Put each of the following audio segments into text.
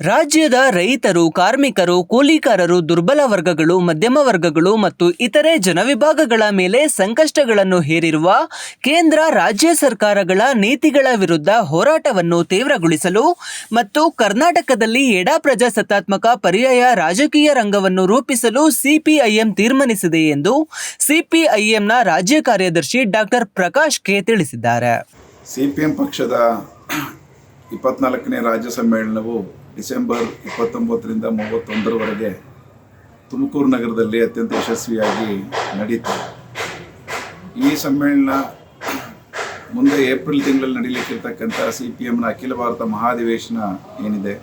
ರಾಜ್ಯದ ರೈತರು, ಕಾರ್ಮಿಕರು, ಕೂಲಿಕಾರರು, ದುರ್ಬಲ ವರ್ಗಗಳು, ಮಧ್ಯಮ ವರ್ಗಗಳು ಮತ್ತು ಇತರೆ ಜನವಿಭಾಗಗಳ ಮೇಲೆ ಸಂಕಷ್ಟಗಳನ್ನು ಹೇರಿರುವ ಕೇಂದ್ರ, ರಾಜ್ಯ ಸರ್ಕಾರಗಳ ನೀತಿಗಳ ವಿರುದ್ಧ ಹೋರಾಟವನ್ನು ತೀವ್ರಗೊಳಿಸಲು ಮತ್ತು ಕರ್ನಾಟಕದಲ್ಲಿ ಎಡಾ ಪ್ರಜಾಸತ್ತಾತ್ಮಕ ಪರ್ಯಾಯ ರಾಜಕೀಯ ರಂಗವನ್ನು ರೂಪಿಸಲು ಸಿಪಿಐಎಂ ತೀರ್ಮಾನಿಸಿದೆ ಎಂದು ಸಿಪಿಐಎಂನ ರಾಜ್ಯ ಕಾರ್ಯದರ್ಶಿ ಡಾಕ್ಟರ್ ಪ್ರಕಾಶ್ ಕೆ ತಿಳಿಸಿದ್ದಾರೆ. ಸಿಪಿಎಂ ಪಕ್ಷದ ಇಪ್ಪತ್ನಾಲ್ಕನೇ ರಾಜ್ಯ ಸಮ್ಮೇಳನವು ಡಿಸೆಂಬರ್ ಇಪ್ಪತ್ತೊಂಬತ್ತರಿಂದ ಮೂವತ್ತೊಂದರವರೆಗೆ ತುಮಕೂರು ನಗರದಲ್ಲಿ ಅತ್ಯಂತ ಯಶಸ್ವಿಯಾಗಿ ನಡೀತು ಈ ಸಮ್ಮೇಳನ ಮುಂದೆ ಏಪ್ರಿಲ್ ತಿಂಗಳಲ್ಲಿ ನಡೀಲಿಕ್ಕಿರ್ತಕ್ಕಂಥ ಸಿ ಪಿ ಎಮ್ನ ಅಖಿಲ ಭಾರತ ಮಹಾಧಿವೇಶನ ಏನಿದೆ,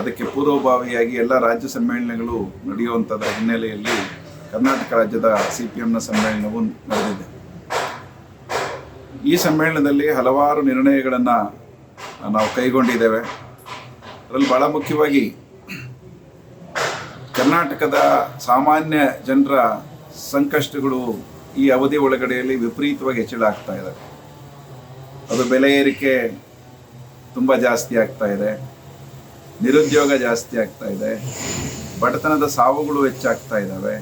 ಅದಕ್ಕೆ ಪೂರ್ವಭಾವಿಯಾಗಿ ಎಲ್ಲ ರಾಜ್ಯ ಸಮ್ಮೇಳನಗಳು ನಡೆಯುವಂಥದ್ದರ ಹಿನ್ನೆಲೆಯಲ್ಲಿ ಕರ್ನಾಟಕ ರಾಜ್ಯದ ಸಿ ಪಿ ಎಮ್ನ ಸಮ್ಮೇಳನವು ನಡೆದಿದೆ. ಈ ಸಮ್ಮೇಳನದಲ್ಲಿ ಹಲವಾರು ನಿರ್ಣಯಗಳನ್ನು ನಾವು ಕೈಗೊಂಡಿದ್ದೇವೆ. ಅದರಲ್ಲಿ ಬಹಳ ಮುಖ್ಯವಾಗಿ ಕರ್ನಾಟಕದ ಸಾಮಾನ್ಯ ಜನರ ಸಂಕಷ್ಟಗಳು ಈ ಅವಧಿ ಒಳಗಡೆಯಲ್ಲಿ ವಿಪರೀತವಾಗಿ ಹೆಚ್ಚಳ ಆಗ್ತಾ ಇದೆ. ಅದು ಬೆಲೆ ಏರಿಕೆ ತುಂಬ ಜಾಸ್ತಿ ಆಗ್ತಾ ಇದೆ. ನಿರುದ್ಯೋಗ ಜಾಸ್ತಿ ಆಗ್ತಾ ಇದೆ. ಬಡತನದ ಸಾವುಗಳು ಹೆಚ್ಚಾಗ್ತಾ ಇದ್ದಾವೆ.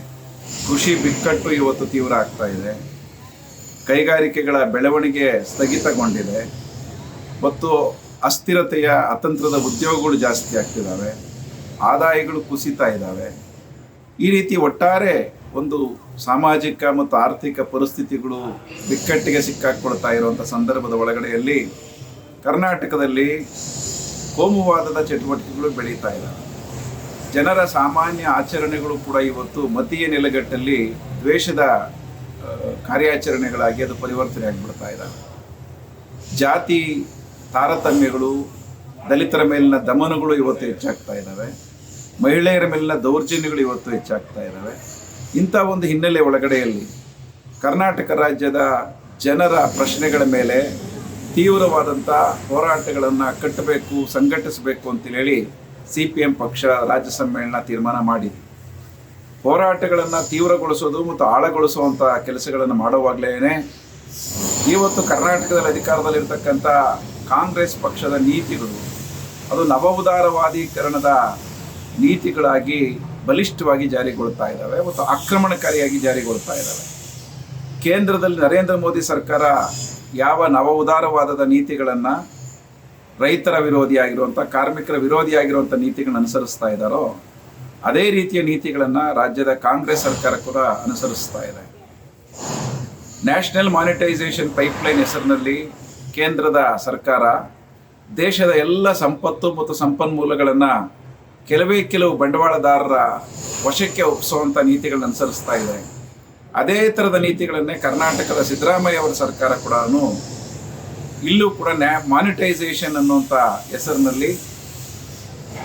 ಕೃಷಿ ಬಿಕ್ಕಟ್ಟು ಇವತ್ತು ತೀವ್ರ ಆಗ್ತಾ ಇದೆ. ಕೈಗಾರಿಕೆಗಳ ಬೆಳವಣಿಗೆ ಸ್ಥಗಿತಗೊಂಡಿದೆ. ಮತ್ತು ಅಸ್ಥಿರತೆಯ ಅತಂತ್ರದ ಉದ್ಯೋಗಗಳು ಜಾಸ್ತಿ ಆಗ್ತಿದ್ದಾವೆ ಆದಾಯಗಳು ಕುಸಿತಾ ಇದ್ದಾವೆ ಈ ರೀತಿ ಒಟ್ಟಾರೆ ಒಂದು ಸಾಮಾಜಿಕ ಮತ್ತು ಆರ್ಥಿಕ ಪರಿಸ್ಥಿತಿಗಳು ಬಿಕ್ಕಟ್ಟಿಗೆ ಸಿಕ್ಕಾಕ್ಕೊಳ್ತಾ ಇರುವಂಥ ಸಂದರ್ಭದ ಒಳಗಡೆಯಲ್ಲಿ ಕರ್ನಾಟಕದಲ್ಲಿ ಕೋಮುವಾದದ ಚಟುವಟಿಕೆಗಳು ಬೆಳೀತಾ ಇದ್ದಾವೆ ಜನರ ಸಾಮಾನ್ಯ ಆಚರಣೆಗಳು ಕೂಡ ಇವತ್ತು ಮತೀಯ ನೆಲೆಗಟ್ಟಲ್ಲಿ ದ್ವೇಷದ ಕಾರ್ಯಾಚರಣೆಗಳಾಗಿ ಅದು ಪರಿವರ್ತನೆ ಆಗಿಬಿಡ್ತಾ ಇದ್ದಾವೆ ಜಾತಿ ತಾರತಮ್ಯಗಳು, ದಲಿತರ ಮೇಲಿನ ದಮನಗಳು ಇವತ್ತು ಹೆಚ್ಚಾಗ್ತಾ ಇದ್ದಾವೆ ಮಹಿಳೆಯರ ಮೇಲಿನ ದೌರ್ಜನ್ಯಗಳು ಇವತ್ತು ಹೆಚ್ಚಾಗ್ತಾ ಇದ್ದಾವೆ ಇಂಥ ಒಂದು ಹಿನ್ನೆಲೆ ಒಳಗಡೆಯಲ್ಲಿ ಕರ್ನಾಟಕ ರಾಜ್ಯದ ಜನರ ಪ್ರಶ್ನೆಗಳ ಮೇಲೆ ತೀವ್ರವಾದಂಥ ಹೋರಾಟಗಳನ್ನು ಕಟ್ಟಬೇಕು, ಸಂಘಟಿಸಬೇಕು ಅಂತೇಳಿ ಸಿ ಪಿ ಎಂ ಪಕ್ಷ ರಾಜ್ಯ ಸಮ್ಮೇಳನ ತೀರ್ಮಾನ ಮಾಡಿದೆ. ಹೋರಾಟಗಳನ್ನು ತೀವ್ರಗೊಳಿಸೋದು ಮತ್ತು ಆಳಗೊಳಿಸುವಂಥ ಕೆಲಸಗಳನ್ನು ಮಾಡುವಾಗಲೇ ಇವತ್ತು ಕರ್ನಾಟಕದಲ್ಲಿ ಅಧಿಕಾರದಲ್ಲಿರ್ತಕ್ಕಂಥ ಕಾಂಗ್ರೆಸ್ ಪಕ್ಷದ ನೀತಿಗಳು, ಅದು ನವ ಉದಾರವಾದೀಕರಣದ ನೀತಿಗಳಾಗಿ ಬಲಿಷ್ಠವಾಗಿ ಜಾರಿಗೊಳ್ತಾ ಇದ್ದಾವೆ ಮತ್ತು ಆಕ್ರಮಣಕಾರಿಯಾಗಿ ಜಾರಿಗೊಳ್ತಾ ಇದ್ದಾವೆ. ಕೇಂದ್ರದಲ್ಲಿ ನರೇಂದ್ರ ಮೋದಿ ಸರ್ಕಾರ ಯಾವ ನವ ಉದಾರವಾದದ ನೀತಿಗಳನ್ನು ರೈತರ ವಿರೋಧಿಯಾಗಿರುವಂಥ ಕಾರ್ಮಿಕರ ವಿರೋಧಿಯಾಗಿರುವಂಥ ನೀತಿಗಳನ್ನು ಅನುಸರಿಸ್ತಾ ಇದ್ದಾರೋ, ಅದೇ ರೀತಿಯ ನೀತಿಗಳನ್ನು ರಾಜ್ಯದ ಕಾಂಗ್ರೆಸ್ ಸರ್ಕಾರ ಕೂಡ ಅನುಸರಿಸ್ತಾ ಇದೆ. ನ್ಯಾಷನಲ್ ಮಾನಿಟೈಸೇಷನ್ ಪೈಪ್ಲೈನ್ ಹೆಸರಿನಲ್ಲಿ ಕೇಂದ್ರದ ಸರ್ಕಾರ ದೇಶದ ಎಲ್ಲ ಸಂಪತ್ತು ಮತ್ತು ಸಂಪನ್ಮೂಲಗಳನ್ನು ಕೆಲವೇ ಕೆಲವು ಬಂಡವಾಳದಾರರ ವಶಕ್ಕೆ ಒಪ್ಪಿಸುವಂಥ ನೀತಿಗಳನ್ನ ಅನುಸರಿಸ್ತಾ ಇದೆ. ಅದೇ ಥರದ ನೀತಿಗಳನ್ನೇ ಕರ್ನಾಟಕದ ಸಿದ್ದರಾಮಯ್ಯ ಅವರ ಸರ್ಕಾರ ಕೂಡ ಇಲ್ಲೂ ಕೂಡ ನ್ಯಾ ಮಾನಿಟೈಸೇಷನ್ ಅನ್ನುವಂಥ ಹೆಸರಿನಲ್ಲಿ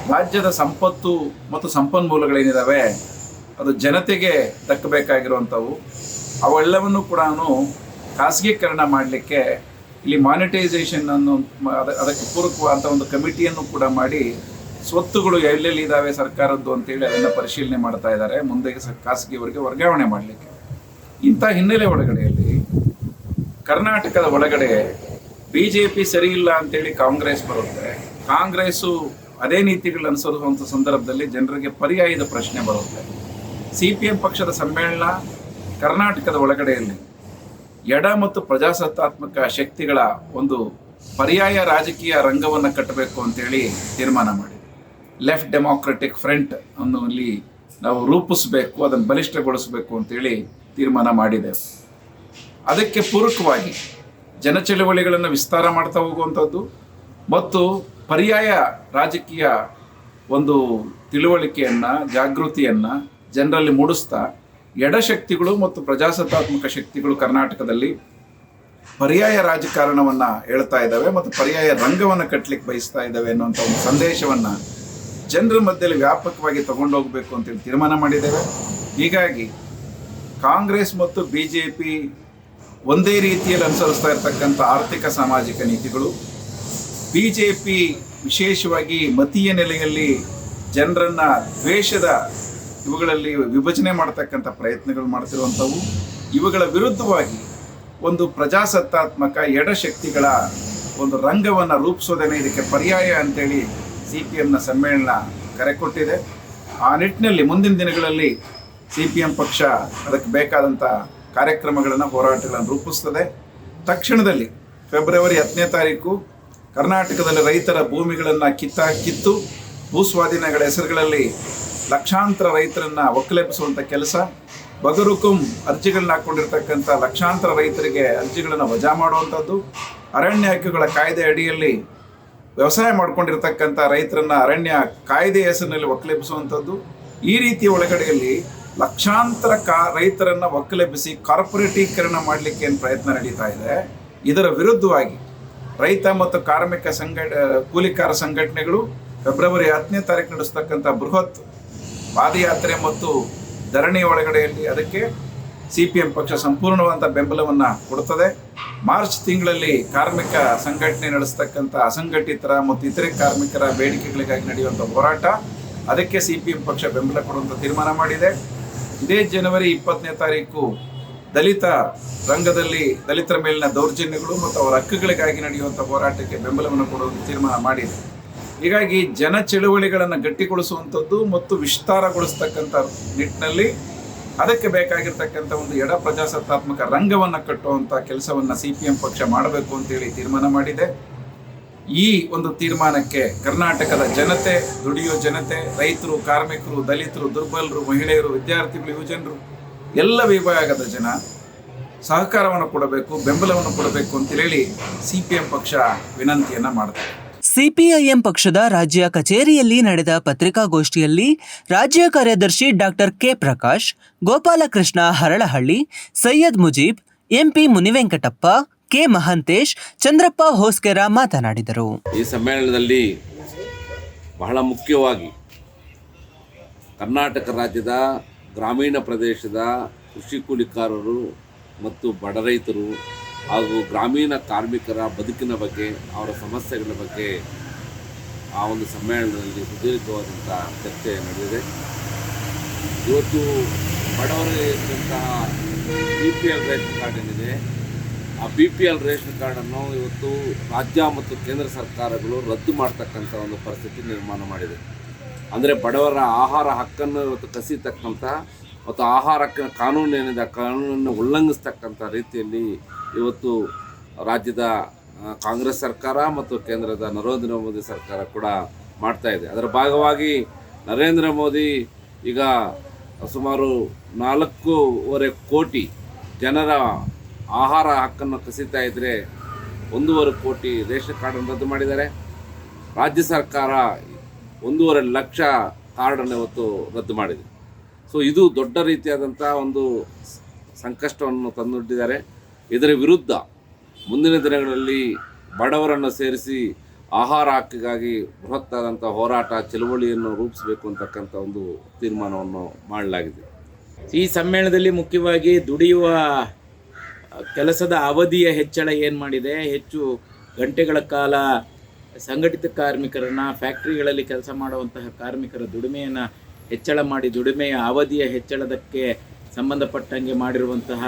ರಾಜ್ಯದ ಸಂಪತ್ತು ಮತ್ತು ಸಂಪನ್ಮೂಲಗಳೇನಿದ್ದಾವೆ ಅದು ಜನತೆಗೆ ದಕ್ಕಬೇಕಾಗಿರುವಂಥವು ಅವೆಲ್ಲವನ್ನು ಕೂಡ ಖಾಸಗೀಕರಣ ಮಾಡಲಿಕ್ಕೆ ಇಲ್ಲಿ ಮಾನಿಟೈಸೇಷನ್ ಅನ್ನು ಅದಕ್ಕೆ ಪೂರಕವಾದಂಥ ಒಂದು ಕಮಿಟಿಯನ್ನು ಕೂಡ ಮಾಡಿ ಸ್ವತ್ತುಗಳು ಎಲ್ಲೆಲ್ಲಿ ಇದ್ದಾವೆ ಸರ್ಕಾರದ್ದು ಅಂತೇಳಿ ಅದನ್ನು ಪರಿಶೀಲನೆ ಮಾಡ್ತಾ ಇದ್ದಾರೆ. ಮುಂದೆ ಖಾಸಗಿಯವರಿಗೆ ವರ್ಗಾವಣೆ ಮಾಡಲಿಕ್ಕೆ. ಇಂಥ ಹಿನ್ನೆಲೆ ಒಳಗಡೆಯಲ್ಲಿ ಕರ್ನಾಟಕದ ಒಳಗಡೆ ಬಿ ಜೆ ಪಿ ಸರಿ ಇಲ್ಲ ಅಂತೇಳಿ ಕಾಂಗ್ರೆಸ್ ಬರುತ್ತೆ. ಕಾಂಗ್ರೆಸ್ಸು ಅದೇ ನೀತಿಗಳು ಅನುಸರಿಸುವಂಥ ಸಂದರ್ಭದಲ್ಲಿ ಜನರಿಗೆ ಪರ್ಯಾಯದ ಪ್ರಶ್ನೆ ಬರುತ್ತೆ. ಸಿ ಪಿ ಎಂ ಪಕ್ಷದ ಸಮ್ಮೇಳನ ಕರ್ನಾಟಕದ ಒಳಗಡೆಯಲ್ಲಿ ಎಡ ಮತ್ತು ಪ್ರಜಾಸತ್ತಾತ್ಮಕ ಶಕ್ತಿಗಳ ಒಂದು ಪರ್ಯಾಯ ರಾಜಕೀಯ ರಂಗವನ್ನು ಕಟ್ಟಬೇಕು ಅಂತೇಳಿ ತೀರ್ಮಾನ ಮಾಡಿದೆ ಲೆಫ್ಟ್ ಡೆಮಾಕ್ರೆಟಿಕ್ ಫ್ರಂಟ್ ಅನ್ನು ಇಲ್ಲಿ ನಾವು ರೂಪಿಸಬೇಕು, ಅದನ್ನು ಬಲಿಷ್ಠಗೊಳಿಸಬೇಕು ಅಂತೇಳಿ ತೀರ್ಮಾನ ಮಾಡಿದೆ ಅದಕ್ಕೆ ಪೂರಕವಾಗಿ ಜನಚಳವಳಿಗಳನ್ನು ವಿಸ್ತಾರ ಮಾಡ್ತಾ ಹೋಗುವಂಥದ್ದು ಮತ್ತು ಪರ್ಯಾಯ ರಾಜಕೀಯ ಒಂದು ತಿಳುವಳಿಕೆಯನ್ನು, ಜಾಗೃತಿಯನ್ನು ಜನರಲ್ಲಿ ಮೂಡಿಸ್ತಾ ಎಡಶಕ್ತಿಗಳು ಮತ್ತು ಪ್ರಜಾಸತ್ತಾತ್ಮಕ ಶಕ್ತಿಗಳು ಕರ್ನಾಟಕದಲ್ಲಿ ಪರ್ಯಾಯ ರಾಜಕಾರಣವನ್ನು ಹೇಳ್ತಾ ಇದ್ದಾವೆ ಮತ್ತು ಪರ್ಯಾಯ ರಂಗವನ್ನು ಕಟ್ಟಲಿಕ್ಕೆ ಬಯಸ್ತಾ ಇದ್ದಾವೆ ಅನ್ನುವಂಥ ಒಂದು ಸಂದೇಶವನ್ನು ಜನರ ಮಧ್ಯದಲ್ಲಿ ವ್ಯಾಪಕವಾಗಿ ತಗೊಂಡೋಗ್ಬೇಕು ಅಂತೇಳಿ ತೀರ್ಮಾನ ಮಾಡಿದ್ದೇವೆ. ಹೀಗಾಗಿ ಕಾಂಗ್ರೆಸ್ ಮತ್ತು ಬಿ ಜೆ ಪಿ ಒಂದೇ ರೀತಿಯಲ್ಲಿ ಅನುಸರಿಸ್ತಾ ಇರತಕ್ಕಂಥ ಆರ್ಥಿಕ ಸಾಮಾಜಿಕ ನೀತಿಗಳು ಬಿ ಜೆ ಪಿ ವಿಶೇಷವಾಗಿ ಮತೀಯ ನೆಲೆಯಲ್ಲಿ ಜನರನ್ನು ದ್ವೇಷದ ಇವುಗಳಲ್ಲಿ ವಿಭಜನೆ ಮಾಡ್ತಕ್ಕಂಥ ಪ್ರಯತ್ನಗಳು ಮಾಡ್ತಿರುವಂಥವು, ಇವುಗಳ ವಿರುದ್ಧವಾಗಿ ಒಂದು ಪ್ರಜಾಸತ್ತಾತ್ಮಕ ಎಡಶಕ್ತಿಗಳ ಒಂದು ರಂಗವನ್ನು ರೂಪಿಸೋದೇನೆ ಇದಕ್ಕೆ ಪರ್ಯಾಯ ಅಂತೇಳಿ ಸಿ ಪಿ ಎಮ್ನ ಸಮ್ಮೇಳನ ಕರೆ ಕೊಟ್ಟಿದೆ. ಆ ನಿಟ್ಟಿನಲ್ಲಿ ಮುಂದಿನ ದಿನಗಳಲ್ಲಿ ಸಿ ಪಿ ಎಂ ಪಕ್ಷ ಅದಕ್ಕೆ ಬೇಕಾದಂಥ ಕಾರ್ಯಕ್ರಮಗಳನ್ನು, ಹೋರಾಟಗಳನ್ನು ರೂಪಿಸ್ತದೆ. ತಕ್ಷಣದಲ್ಲಿ ಫೆಬ್ರವರಿ ಹತ್ತನೇ ತಾರೀಕು ಕರ್ನಾಟಕದಲ್ಲಿ ರೈತರ ಭೂಮಿಗಳನ್ನು ಕಿತ್ತ ಕಿತ್ತು ಭೂಸ್ವಾಧೀನಗಳ ಹೆಸರುಗಳಲ್ಲಿ ಲಕ್ಷಾಂತರ ರೈತರನ್ನು ಒಕ್ಕಲೆಬ್ಬಿಸುವಂಥ ಕೆಲಸ ಬಗರುಕುಂ ಅರ್ಜಿಗಳನ್ನ ಹಾಕ್ಕೊಂಡಿರ್ತಕ್ಕಂಥ ಲಕ್ಷಾಂತರ ರೈತರಿಗೆ ಅರ್ಜಿಗಳನ್ನು ವಜಾ ಮಾಡುವಂಥದ್ದು, ಅರಣ್ಯ ಹಕ್ಕುಗಳ ಕಾಯ್ದೆ ಅಡಿಯಲ್ಲಿ ವ್ಯವಸಾಯ ಮಾಡ್ಕೊಂಡಿರ್ತಕ್ಕಂಥ ರೈತರನ್ನ ಅರಣ್ಯ ಕಾಯ್ದೆ ಹೆಸರಿನಲ್ಲಿ ಒಕ್ಕಲೆಬ್ಬಿಸುವಂಥದ್ದು. ಈ ರೀತಿಯ ಒಳಗಡೆಯಲ್ಲಿ ಲಕ್ಷಾಂತರ ಕಾ ರೈತರನ್ನ ಒಕ್ಕಲೆಬ್ಬಿಸಿ ಕಾರ್ಪೊರೇಟೀಕರಣ ಮಾಡಲಿಕ್ಕೆ ಏನು ಪ್ರಯತ್ನ ನಡೀತಾ ಇದೆ? ಇದರ ವಿರುದ್ಧವಾಗಿ ರೈತ ಮತ್ತು ಕಾರ್ಮಿಕ ಸಂಘ, ಕೂಲಿಕಾರ ಸಂಘಟನೆಗಳು ಫೆಬ್ರವರಿ ಹತ್ತನೇ ತಾರೀಕು ನಡೆಸ್ತಕ್ಕಂಥ ಬೃಹತ್ ಪಾದಯಾತ್ರೆ ಮತ್ತು ಧರಣಿ ಒಳಗಡೆಯಲ್ಲಿ ಅದಕ್ಕೆ ಸಿ ಪಿ ಎಂ ಪಕ್ಷ ಸಂಪೂರ್ಣವಾದ ಬೆಂಬಲವನ್ನು ಕೊಡುತ್ತದೆ. ಮಾರ್ಚ್ ತಿಂಗಳಲ್ಲಿ ಕಾರ್ಮಿಕ ಸಂಘಟನೆ ನಡೆಸ್ತಕ್ಕಂಥ ಅಸಂಘಟಿತರ ಮತ್ತು ಇತರೆ ಕಾರ್ಮಿಕರ ಬೇಡಿಕೆಗಳಿಗಾಗಿ ನಡೆಯುವಂಥ ಹೋರಾಟ, ಅದಕ್ಕೆ ಸಿ ಪಿ ಎಂ ಪಕ್ಷ ಬೆಂಬಲ ಕೊಡುವಂಥ ತೀರ್ಮಾನ ಮಾಡಿದೆ. ಇದೇ ಜನವರಿ ಇಪ್ಪತ್ತನೇ ತಾರೀಕು ದಲಿತ ರಂಗದಲ್ಲಿ ದಲಿತರ ಮೇಲಿನ ದೌರ್ಜನ್ಯಗಳು ಮತ್ತು ಅವರ ಹಕ್ಕುಗಳಿಗಾಗಿ ನಡೆಯುವಂಥ ಹೋರಾಟಕ್ಕೆ ಬೆಂಬಲವನ್ನು ಕೊಡುವಂಥ ತೀರ್ಮಾನ ಮಾಡಿದೆ. ಹೀಗಾಗಿ ಜನ ಚಳುವಳಿಗಳನ್ನು ಗಟ್ಟಿಗೊಳಿಸುವಂಥದ್ದು ಮತ್ತು ವಿಸ್ತಾರಗೊಳಿಸ್ತಕ್ಕಂಥ ನಿಟ್ಟಿನಲ್ಲಿ ಅದಕ್ಕೆ ಬೇಕಾಗಿರ್ತಕ್ಕಂಥ ಒಂದು ಎಡ ಪ್ರಜಾಸತ್ತಾತ್ಮಕ ರಂಗವನ್ನು ಕಟ್ಟುವಂಥ ಕೆಲಸವನ್ನು ಸಿ ಪಿ ಎಂ ಪಕ್ಷ ಮಾಡಬೇಕು ಅಂತೇಳಿ ತೀರ್ಮಾನ ಮಾಡಿದೆ. ಈ ಒಂದು ತೀರ್ಮಾನಕ್ಕೆ ಕರ್ನಾಟಕದ ಜನತೆ, ದುಡಿಯೋ ಜನತೆ, ರೈತರು, ಕಾರ್ಮಿಕರು, ದಲಿತರು, ದುರ್ಬಲರು, ಮಹಿಳೆಯರು, ವಿದ್ಯಾರ್ಥಿಗಳು, ಯುವಜನರು, ಎಲ್ಲ ವಿಭಾಗದ ಜನ ಸಹಕಾರವನ್ನು ಕೊಡಬೇಕು, ಬೆಂಬಲವನ್ನು ಕೊಡಬೇಕು ಅಂತೇಳಿ ಸಿ ಪಿ ಎಂ ಪಕ್ಷ ವಿನಂತಿಯನ್ನು ಮಾಡ್ತಾರೆ ಸಿಪಿಐಎಂ ಪಕ್ಷದ ರಾಜ್ಯ ಕಚೇರಿಯಲ್ಲಿ ನಡೆದ ಪತ್ರಿಕಾಗೋಷ್ಠಿಯಲ್ಲಿ ರಾಜ್ಯ ಕಾರ್ಯದರ್ಶಿ doctor K Prakash, Gopalakrishna Haralahalli, Syed Mujeeb, MP Munivenkatappa, K Mahantesh, Chandrappa Hoskere ಮಾತನಾಡಿದರು. ಈ ಸಮ್ಮೇಳನದಲ್ಲಿ ಬಹಳ ಮುಖ್ಯವಾಗಿ ಕರ್ನಾಟಕ ರಾಜ್ಯದ ಗ್ರಾಮೀಣ ಪ್ರದೇಶದ ಕೃಷಿ ಕೂಲಿಕಾರರು ಮತ್ತು ಬಡ ರೈತರು ಹಾಗೂ ಗ್ರಾಮೀಣ ಕಾರ್ಮಿಕರ ಬದುಕಿನ ಬಗ್ಗೆ, ಅವರ ಸಮಸ್ಯೆಗಳ ಬಗ್ಗೆ ಆ ಒಂದು ಸಮ್ಮೇಳನದಲ್ಲಿ ಸುದೀರ್ಘವಾದಂಥ ಚರ್ಚೆ ನಡೆದಿದೆ. ಇವತ್ತು ಬಡವರಿಗೆ ಇರುವಂತಹ B P L ration card ಏನಿದೆ, ಆ ಬಿ ಪಿ ಎಲ್ ರೇಷನ್ ಕಾರ್ಡನ್ನು ಇವತ್ತು ರಾಜ್ಯ ಮತ್ತು ಕೇಂದ್ರ ಸರ್ಕಾರಗಳು ರದ್ದು ಮಾಡ್ತಕ್ಕಂಥ ಒಂದು ಪರಿಸ್ಥಿತಿ ನಿರ್ಮಾಣ ಮಾಡಿದೆ. ಅಂದರೆ ಬಡವರ ಆಹಾರ ಹಕ್ಕನ್ನು ಇವತ್ತು ಕಸಿತಕ್ಕಂಥ ಮತ್ತು ಆಹಾರ ಕಾನೂನು ಏನಿದೆ ಕಾನೂನನ್ನು ಉಲ್ಲಂಘಿಸ್ತಕ್ಕಂಥ ರೀತಿಯಲ್ಲಿ ಇವತ್ತು ರಾಜ್ಯದ ಕಾಂಗ್ರೆಸ್ ಸರ್ಕಾರ ಮತ್ತು ಕೇಂದ್ರದ ನರೇಂದ್ರ ಮೋದಿ ಸರ್ಕಾರ ಕೂಡ ಮಾಡ್ತಾ ಇದೆ. ಅದರ ಭಾಗವಾಗಿ ನರೇಂದ್ರ ಮೋದಿ ಈಗ ಸುಮಾರು ನಾಲ್ಕೂವರೆ ಕೋಟಿ ಜನರ ಆಹಾರ ಹಕ್ಕನ್ನು ಕಸಿತಾ ಇದ್ದರೆ ಒಂದೂವರೆ ಕೋಟಿ ರೇಷನ್ ಕಾರ್ಡನ್ನು ರದ್ದು ಮಾಡಿದ್ದಾರೆ. ರಾಜ್ಯ ಸರ್ಕಾರ ಒಂದೂವರೆ ಲಕ್ಷ ಕಾರ್ಡನ್ನು ಇವತ್ತು ರದ್ದು ಮಾಡಿದೆ. ಸೊ ಇದು ದೊಡ್ಡ ರೀತಿಯಾದಂಥ ಒಂದು ಸಂಕಷ್ಟವನ್ನು ತಂದೊಡ್ಡಿದ್ದಾರೆ ಇದರ ವಿರುದ್ಧ ಮುಂದಿನ ದಿನಗಳಲ್ಲಿ ಬಡವರನ್ನು ಸೇರಿಸಿ ಆಹಾರ ಹಕ್ಕಿಗಾಗಿ ಬೃಹತ್ತಾದಂಥ ಹೋರಾಟ, ಚಳುವಳಿಯನ್ನು ರೂಪಿಸಬೇಕು ಅಂತಕ್ಕಂಥ ಒಂದು ತೀರ್ಮಾನವನ್ನು ಮಾಡಲಾಗಿದೆ. ಈ ಸಮ್ಮೇಳನದಲ್ಲಿ ಮುಖ್ಯವಾಗಿ ದುಡಿಯುವ ಕೆಲಸದ ಅವಧಿಯ ಹೆಚ್ಚಳ ಏನು ಮಾಡಿದೆ? ಹೆಚ್ಚು ಗಂಟೆಗಳ ಕಾಲ ಸಂಘಟಿತ ಕಾರ್ಮಿಕರನ್ನು, ಫ್ಯಾಕ್ಟ್ರಿಗಳಲ್ಲಿ ಕೆಲಸ ಮಾಡುವಂತಹ ಕಾರ್ಮಿಕರ ದುಡಿಮೆಯನ್ನು ಹೆಚ್ಚಳ ಮಾಡಿ, ದುಡಿಮೆಯ ಅವಧಿಯ ಹೆಚ್ಚಳದಕ್ಕೆ ಸಂಬಂಧಪಟ್ಟಂಗೆ ಮಾಡಿರುವಂತಹ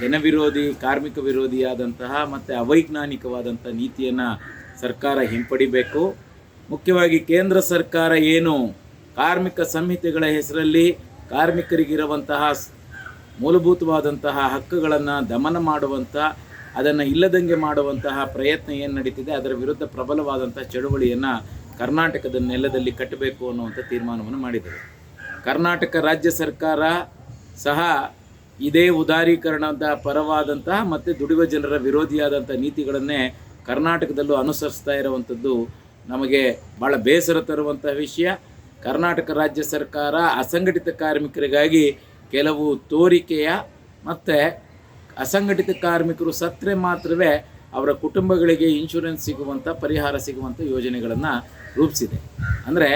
ಜನವಿರೋಧಿ, ಕಾರ್ಮಿಕ ವಿರೋಧಿಯಾದಂತಹ ಮತ್ತು ಅವೈಜ್ಞಾನಿಕವಾದಂಥ ನೀತಿಯನ್ನು ಸರ್ಕಾರ ಹಿಂಪಡಿಬೇಕು. ಮುಖ್ಯವಾಗಿ ಕೇಂದ್ರ ಸರ್ಕಾರ ಏನು ಕಾರ್ಮಿಕ ಸಂಹಿತೆಗಳ ಹೆಸರಲ್ಲಿ ಕಾರ್ಮಿಕರಿಗಿರುವಂತಹ ಮೂಲಭೂತವಾದಂತಹ ಹಕ್ಕುಗಳನ್ನು ದಮನ ಮಾಡುವಂಥ ಅದನ್ನು ಇಲ್ಲದಂಗೆ ಮಾಡುವಂತಹ ಪ್ರಯತ್ನ ಏನು ನಡೀತಿದೆ, ಅದರ ವಿರುದ್ಧ ಪ್ರಬಲವಾದಂಥ ಚಳುವಳಿಯನ್ನು ಕರ್ನಾಟಕದ ನೆಲದಲ್ಲಿ ಕಟ್ಟಬೇಕು ಅನ್ನುವಂಥ ತೀರ್ಮಾನವನ್ನು ಮಾಡಿದರು ಕರ್ನಾಟಕ ರಾಜ್ಯ ಸರ್ಕಾರ ಸಹ ಇದೇ ಉದಾರೀಕರಣದ ಪರವಾದಂತಹ ಮತ್ತು ದುಡಿಯುವ ಜನರ ವಿರೋಧಿಯಾದಂಥ ನೀತಿಗಳನ್ನೇ ಕರ್ನಾಟಕದಲ್ಲೂ ಅನುಸರಿಸ್ತಾ ಇರುವಂಥದ್ದು ನಮಗೆ ಭಾಳ ಬೇಸರ ತರುವಂಥ ವಿಷಯ. ಕರ್ನಾಟಕ ರಾಜ್ಯ ಸರ್ಕಾರ ಅಸಂಘಟಿತ ಕಾರ್ಮಿಕರಿಗಾಗಿ ಕೆಲವು ತೋರಿಕೆಯ ಮತ್ತು ಅಸಂಘಟಿತ ಕಾರ್ಮಿಕರು ಸತ್ತರೆ ಮಾತ್ರವೇ ಅವರ ಕುಟುಂಬಗಳಿಗೆ ಇನ್ಶೂರೆನ್ಸ್ ಸಿಗುವಂಥ ಪರಿಹಾರ ಸಿಗುವಂಥ ಯೋಜನೆಗಳನ್ನು ರೂಪಿಸಿದೆ. ಅಂದರೆ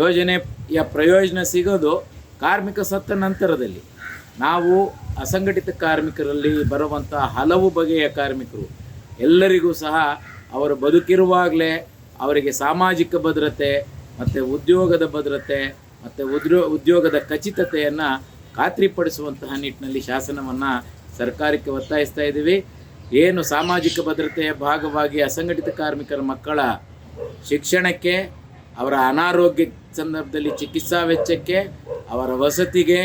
ಯೋಜನೆಯ ಪ್ರಯೋಜನ ಸಿಗೋದು ಕಾರ್ಮಿಕ ಸತ್ತ ನಂತರದಲ್ಲಿ. ನಾವು ಅಸಂಘಟಿತ ಕಾರ್ಮಿಕರಲ್ಲಿ ಬರುವಂಥ ಹಲವು ಬಗೆಯ ಕಾರ್ಮಿಕರು. ಎಲ್ಲರಿಗೂ ಸಹ ಅವರು ಬದುಕಿರುವಾಗಲೇ ಅವರಿಗೆ ಸಾಮಾಜಿಕ ಭದ್ರತೆ, ಮತ್ತು ಉದ್ಯೋಗದ ಭದ್ರತೆ, ಮತ್ತು ಉದ್ಯೋ, ಉದ್ಯೋಗದ ಖಚಿತತೆಯನ್ನು ಖಾತ್ರಿಪಡಿಸುವಂತಹ ನಿಟ್ಟಿನಲ್ಲಿ ಶಾಸನವನ್ನು ಸರ್ಕಾರಕ್ಕೆ ಒತ್ತಾಯಿಸ್ತಾ ಇದ್ದೀವಿ. ಏನು ಸಾಮಾಜಿಕ ಭದ್ರತೆಯ ಭಾಗವಾಗಿ ಅಸಂಘಟಿತ ಕಾರ್ಮಿಕರ ಮಕ್ಕಳ ಶಿಕ್ಷಣಕ್ಕೆ, ಅವರ ಅನಾರೋಗ್ಯ ಸಂದರ್ಭದಲ್ಲಿ ಚಿಕಿತ್ಸಾ ವೆಚ್ಚಕ್ಕೆ, ಅವರ ವಸತಿಗೆ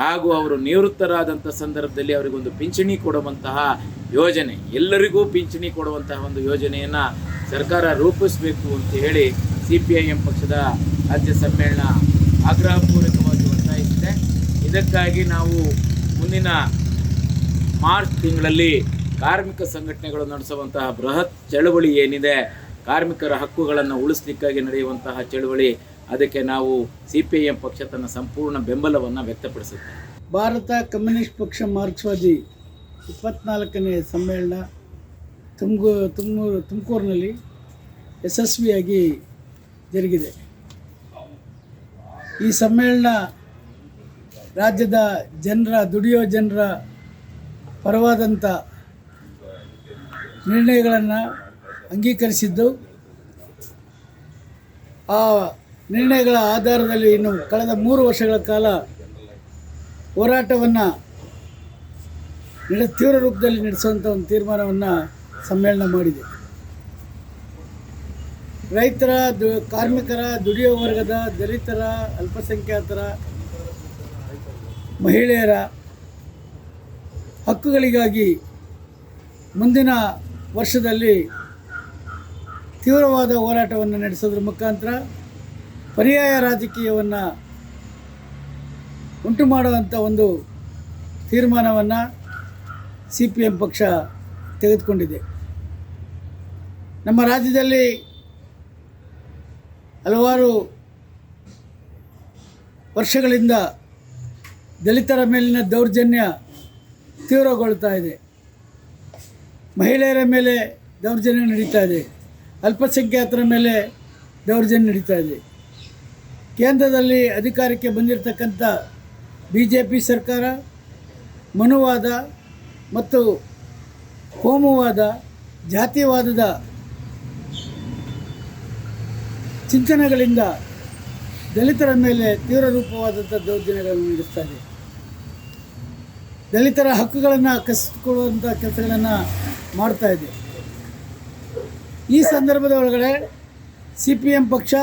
ಹಾಗೂ ಅವರು ನಿವೃತ್ತರಾದಂಥ ಸಂದರ್ಭದಲ್ಲಿ ಅವರಿಗೊಂದು ಪಿಂಚಣಿ ಕೊಡುವಂತಹ ಯೋಜನೆ. ಎಲ್ಲರಿಗೂ ಪಿಂಚಣಿ ಕೊಡುವಂತಹ ಒಂದು ಯೋಜನೆಯನ್ನು ಸರ್ಕಾರ ರೂಪಿಸಬೇಕು ಅಂತ ಹೇಳಿ ಸಿ ಪಿ ಐ ಎಂ ಪಕ್ಷದ ರಾಜ್ಯ ಸಮ್ಮೇಳನ ಆಗ್ರಹಪೂರ್ವಕವಾಗಿ ಒತ್ತಾಯಿಸಿದೆ. ಇದಕ್ಕಾಗಿ ನಾವು ಮುಂದಿನ ಮಾರ್ಚ್ ತಿಂಗಳಲ್ಲಿ ಕಾರ್ಮಿಕ ಸಂಘಟನೆಗಳು ನಡೆಸುವಂತಹ ಬೃಹತ್ ಚಳವಳಿ ಏನಿದೆ, ಕಾರ್ಮಿಕರ ಹಕ್ಕುಗಳನ್ನು ಉಳಿಸ್ಲಿಕ್ಕಾಗಿ ನಡೆಯುವಂತಹ ಚಳವಳಿ ಅದಕ್ಕೆ ನಾವು ಸಿ ಪಿ ಐ ಎಂ ಪಕ್ಷ ತನ್ನ ಸಂಪೂರ್ಣ ಬೆಂಬಲವನ್ನು ವ್ಯಕ್ತಪಡಿಸುತ್ತೆ. ಭಾರತ ಕಮ್ಯುನಿಸ್ಟ್ ಪಕ್ಷ ಮಾರ್ಕ್ಸ್ವಾದಿ ಇಪ್ಪತ್ನಾಲ್ಕನೇ ಸಮ್ಮೇಳನ ತುಮಕೂ ತುಮಕೂರು ತುಮಕೂರಿನಲ್ಲಿ ಯಶಸ್ವಿಯಾಗಿ ಜರುಗಿದೆ. ಈ ಸಮ್ಮೇಳನ ರಾಜ್ಯದ ಜನರ, ದುಡಿಯೋ ಜನರ ಪರವಾದಂಥ ನಿರ್ಣಯಗಳನ್ನು ಅಂಗೀಕರಿಸಿದ್ದು, ಆ ನಿರ್ಣಯಗಳ ಆಧಾರದಲ್ಲಿ ಇನ್ನು ಕಳೆದ ಮೂರು ವರ್ಷಗಳ ಕಾಲ ಹೋರಾಟವನ್ನು ನಡೆ ತೀವ್ರ ರೂಪದಲ್ಲಿ ನಡೆಸುವಂಥ ಒಂದು ತೀರ್ಮಾನವನ್ನು ಸಮ್ಮೇಳನ ಮಾಡಿದೆ. ರೈತರ ದು, ಕಾರ್ಮಿಕರ ದುಡಿಯುವ ವರ್ಗದ, ದಲಿತರ, ಅಲ್ಪಸಂಖ್ಯಾತರ, ಮಹಿಳೆಯರ ಹಕ್ಕುಗಳಿಗಾಗಿ ಮುಂದಿನ ವರ್ಷದಲ್ಲಿ ತೀವ್ರವಾದ ಹೋರಾಟವನ್ನು ನಡೆಸೋದ್ರ ಮುಖಾಂತರ ಪರ್ಯಾಯ ರಾಜಕೀಯವನ್ನು ಉಂಟು ಮಾಡುವಂಥ ಒಂದು ತೀರ್ಮಾನವನ್ನು ಸಿ ಪಿ ಎಂ ಪಕ್ಷ ತೆಗೆದುಕೊಂಡಿದೆ. ನಮ್ಮ ರಾಜ್ಯದಲ್ಲಿ ಹಲವಾರು ವರ್ಷಗಳಿಂದ ದಲಿತರ ಮೇಲಿನ ದೌರ್ಜನ್ಯ ತೀವ್ರಗೊಳ್ತಾ ಇದೆ. ಮಹಿಳೆಯರ ಮೇಲೆ ದೌರ್ಜನ್ಯ ನಡೀತಾ ಇದೆ. ಅಲ್ಪಸಂಖ್ಯಾತರ ಮೇಲೆ ದೌರ್ಜನ್ಯ ನಡೀತಾ ಇದೆ. ಕೇಂದ್ರದಲ್ಲಿ ಅಧಿಕಾರಕ್ಕೆ ಬಂದಿರತಕ್ಕಂಥ ಬಿ ಜೆ ಪಿ ಸರ್ಕಾರ, ಮನುವಾದ ಮತ್ತು ಕೋಮುವಾದ, ಜಾತಿವಾದದ ಚಿಂತನೆಗಳಿಂದ ದಲಿತರ ಮೇಲೆ ತೀವ್ರ ರೂಪವಾದಂಥ ದೌರ್ಜನ್ಯಗಳನ್ನು ನೀಡುತ್ತಾ ಇದೆ. ದಲಿತರ ಹಕ್ಕುಗಳನ್ನು ಕಸಿದುಕೊಳ್ಳುವಂಥ ಕೆಲಸಗಳನ್ನು ಮಾಡ್ತಾ ಇದೆ. ಈ ಸಂದರ್ಭದ ಒಳಗಡೆ ಸಿ ಪಿ ಎಂ ಪಕ್ಷ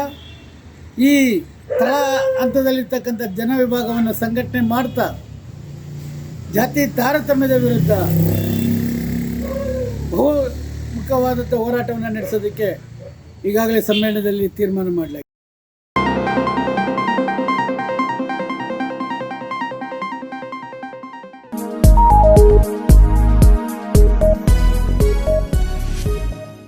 ಈ ತಳ ಹಂತದಲ್ಲಿರ್ತಕ್ಕಂಥ ಜನ ವಿಭಾಗವನ್ನು ಸಂಘಟನೆ ಮಾಡ್ತಾ, ಜಾತಿ ತಾರತಮ್ಯದ ವಿರುದ್ಧ ಬಹುಮುಖವಾದಂಥ ಹೋರಾಟವನ್ನು ನಡೆಸೋದಕ್ಕೆ ಈಗಾಗಲೇ ಸಮ್ಮೇಳನದಲ್ಲಿ ತೀರ್ಮಾನ ಮಾಡಲಾಗಿದೆ.